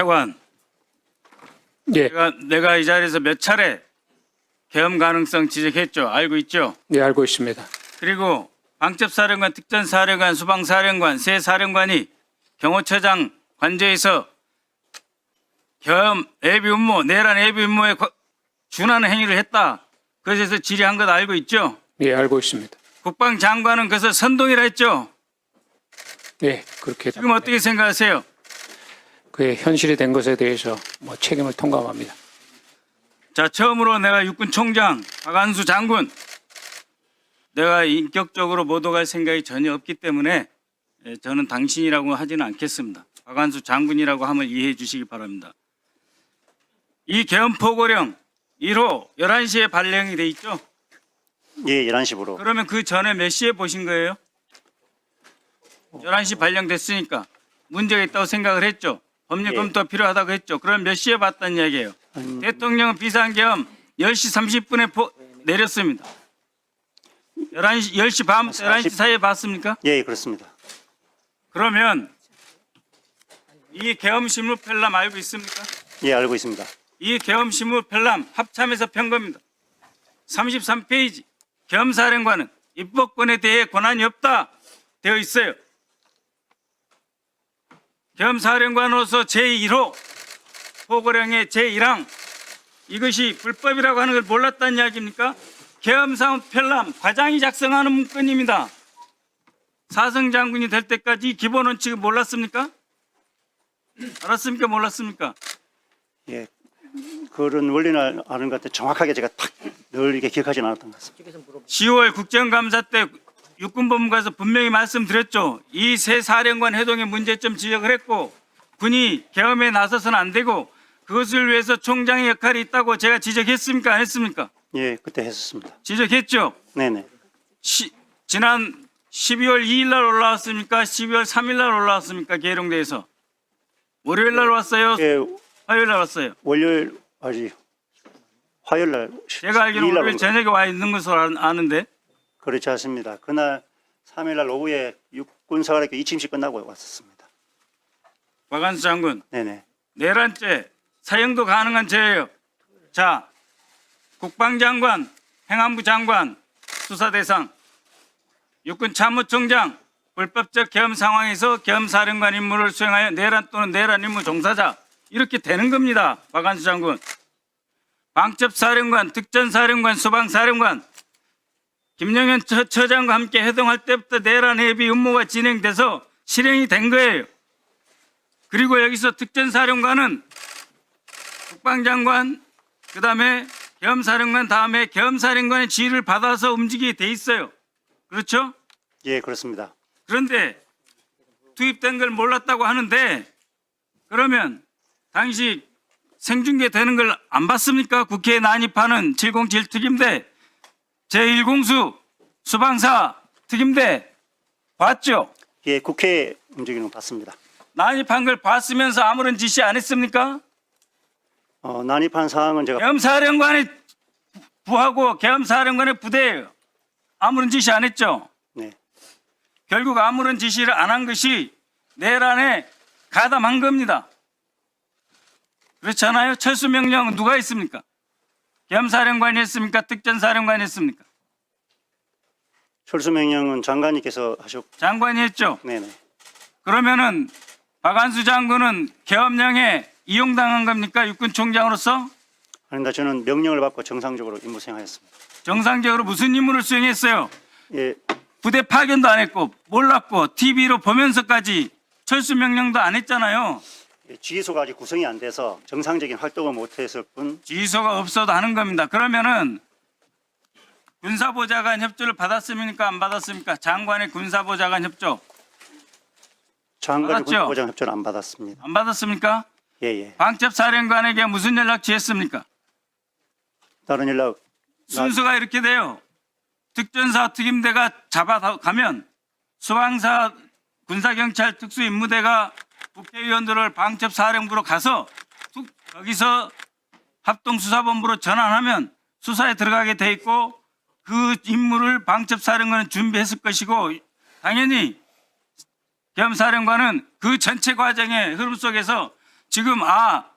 차관, 예, 내가, 내가 이 자리에서 몇 차례 계엄 가능성 지적했죠. 알고 있죠. 네 알고 있습니다. 그리고 방첩사령관, 특전사령관, 수방사령관 세 사령관이 경호처장 관저에서 겸 예비 음모, 내란 예비 음모에 거- 준하는 행위를 했다. 그래서 질의한 것 알고 있죠. 예 알고 있습니다. 국방장관은 그래서 선동이라 했죠. 예 그렇게 지금 어떻게 생각하세요? 그의 현실이 된 것에 대해서 뭐 책임을 통감합니다. 자, 처음으로 내가 육군 총장 박안수 장군 내가 인격적으로 모독할 생각이 전혀 없기 때문에 예, 저는 당신이라고 하지는 않겠습니다. 박안수 장군이라고 하면 이해해 주시기 바랍니다. 이 개헌포고령 1호 11시에 발령이 돼 있죠? 예, 11시부로. 그러면 그 전에 몇 시에 보신 거예요? 11시 발령됐으니까 문제가 있다고 생각을 했죠. 법률 예. 검토가 필요하다고 했죠. 그럼 몇 시에 봤다는 얘기예요. 대통령은 비상계엄 10시 30분에 포, 내렸습니다. 11시 10시 반부터 11시 사이에 봤습니까? 예, 그렇습니다. 그러면 이 계엄 신문 편람 알고 있습니까? 예, 알고 있습니다. 이 계엄 신문 편람 합참에서 편 겁니다. 33페이지 겸사령관은 입법권에 대해 권한이 없다 되어 있어요. 겸사령관으로서 제1호 포고령의 제1항 이것이 불법이라고 하는 걸 몰랐다는 이야기입니까? 계엄사원 편람 과장이 작성하는 문건입니다. 사성 장군이 될 때까지 이 기본 원칙을 몰랐습니까? 알았습니까? 몰랐습니까? 예. 그런 원리는 아는 것 같아 정확하게 제가 탁 늘 이렇게 기억하지는 않았던 것 같습니다. 10월 국정감사 때 육군본부 가서 분명히 말씀드렸죠. 이 세 사령관 회동의 문제점 지적을 했고 군이 계엄에 나서서는 안 되고 그것을 위해서 총장의 역할이 있다고 제가 지적했습니까? 안 했습니까? 예, 그때 했었습니다. 지적했죠. 네네. 시- 지난 12월 2일 날 올라왔습니까? 12월 3일 날 올라왔습니까? 계룡대에서. 월요일 날 왔어요? 예, 화요일 날 왔어요? 월요일, 아니, 화요일 날. 제가 알기로 2일 날 월요일 온- 저녁에 와 있는 것으로 아- 아는데 그렇지 않습니다. 그날 3일 날 오후에 육군사관학교 이침식 끝나고 왔었습니다. 박안수 장군 네네. 내란죄 사형도 가능한 죄예요. 자, 국방장관, 행안부 장관 수사 대상, 육군 참모총장 불법적 계엄 상황에서 계엄사령관 임무를 수행하여 내란 또는 내란 임무 종사자 이렇게 되는 겁니다. 박안수 장군. 방첩사령관, 특전사령관, 수방사령관 김영현 처, 처장과 함께 회동할 때부터 내란 해비 임무가 진행돼서 실행이 된 거예요. 그리고 여기서 특전사령관은 국방장관 그 다음에 겸사령관 다음에 겸사령관의 지휘를 받아서 움직이게 돼 있어요. 그렇죠? 예, 그렇습니다. 그런데 투입된 걸 몰랐다고 하는데 그러면 당시 생중계 되는 걸 안 봤습니까? 국회에 난입하는 707 특임대 제1공수 수방사 특임대 봤죠? 예, 국회 움직이는 거 봤습니다. 난입한 걸 봤으면서 아무런 지시 안 했습니까? 어, 난입한 사항은 제가 계엄사령관의 부하고 계엄사령관의 부대예요. 아무런 지시 안 했죠. 네. 결국 아무런 지시를 안 한 것이 내란에 가담한 겁니다. 그렇잖아요. 철수 명령은 누가 했습니까? 계엄사령관이 했습니까? 특전사령관이 했습니까? 철수 명령은 장관님께서 하셨고, 장관이 했죠. 네네. 그러면은 박안수 장군은 계엄령에 이용당한 겁니까? 육군 총장으로서 아닙니다. 저는 명령을 받고 정상적으로 임무 수행하였습니다. 정상적으로 무슨 임무를 수행했어요? 예, 부대 파견도 안 했고 몰랐고 TV로 보면서까지 철수 명령도 안 했잖아요. 예, 지휘소가 아직 구성이 안 돼서 정상적인 활동을 못했을 뿐 지휘소가 없어도 하는 겁니다. 그러면은 군사보좌관 협조를 받았습니까? 안 받았습니까? 장관의 군사보좌관 협조 장관의 받았죠? 군사보장 협조를 안 받았습니다. 안 받았습니까? 예, 예. 방첩사령관에게 무슨 연락 취했습니까? 다른 연락 순서가 이렇게 돼요. 특전사 특임대가 잡아가면 수방사 군사경찰 특수임무대가 국회의원들을 방첩사령부로 가서 툭- 거기서 합동수사본부로 전환하면 수사에 들어가게 돼 있고 그 임무를 방첩사령관은 준비했을 것이고 당연히 겸사령관은 그 전체 과정의 흐름 속에서 지금 아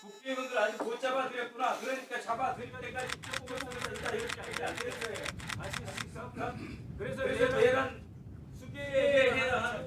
국회의원들 아직 못 잡아드렸구나. 그러니까 잡아드릴 때까지 보고 있다 이렇게. 아시겠습니까? 그래서 내란 수계에 해당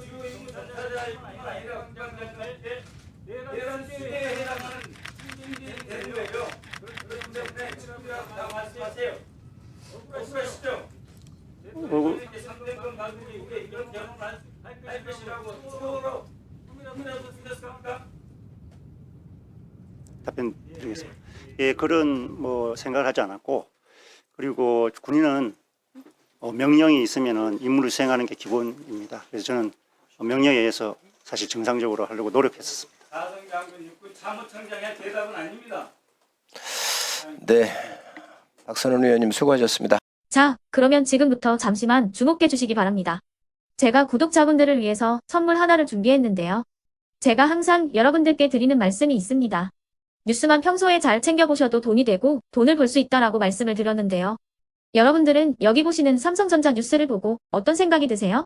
답변 드리겠습니다. 예, 그런 뭐 생각을 하지 않았고 그리고 군인은 어, 명령이 있으면은 임무를 수행하는 게 기본입니다. 그래서 저는 명령에 의해서 사실 정상적으로 하려고 노력했었습니다. 다성 장군 육군 참모총장의 대답은 아닙니다. 네. 박선원 의원님 수고하셨습니다. 자, 그러면 지금부터 잠시만 주목해 주시기 바랍니다. 제가 구독자분들을 위해서 선물 하나를 준비했는데요. 제가 항상 여러분들께 드리는 말씀이 있습니다. 뉴스만 평소에 잘 챙겨보셔도 돈이 되고 돈을 벌 수 있다라고 말씀을 드렸는데요. 여러분들은 여기 보시는 삼성전자 뉴스를 보고 어떤 생각이 드세요?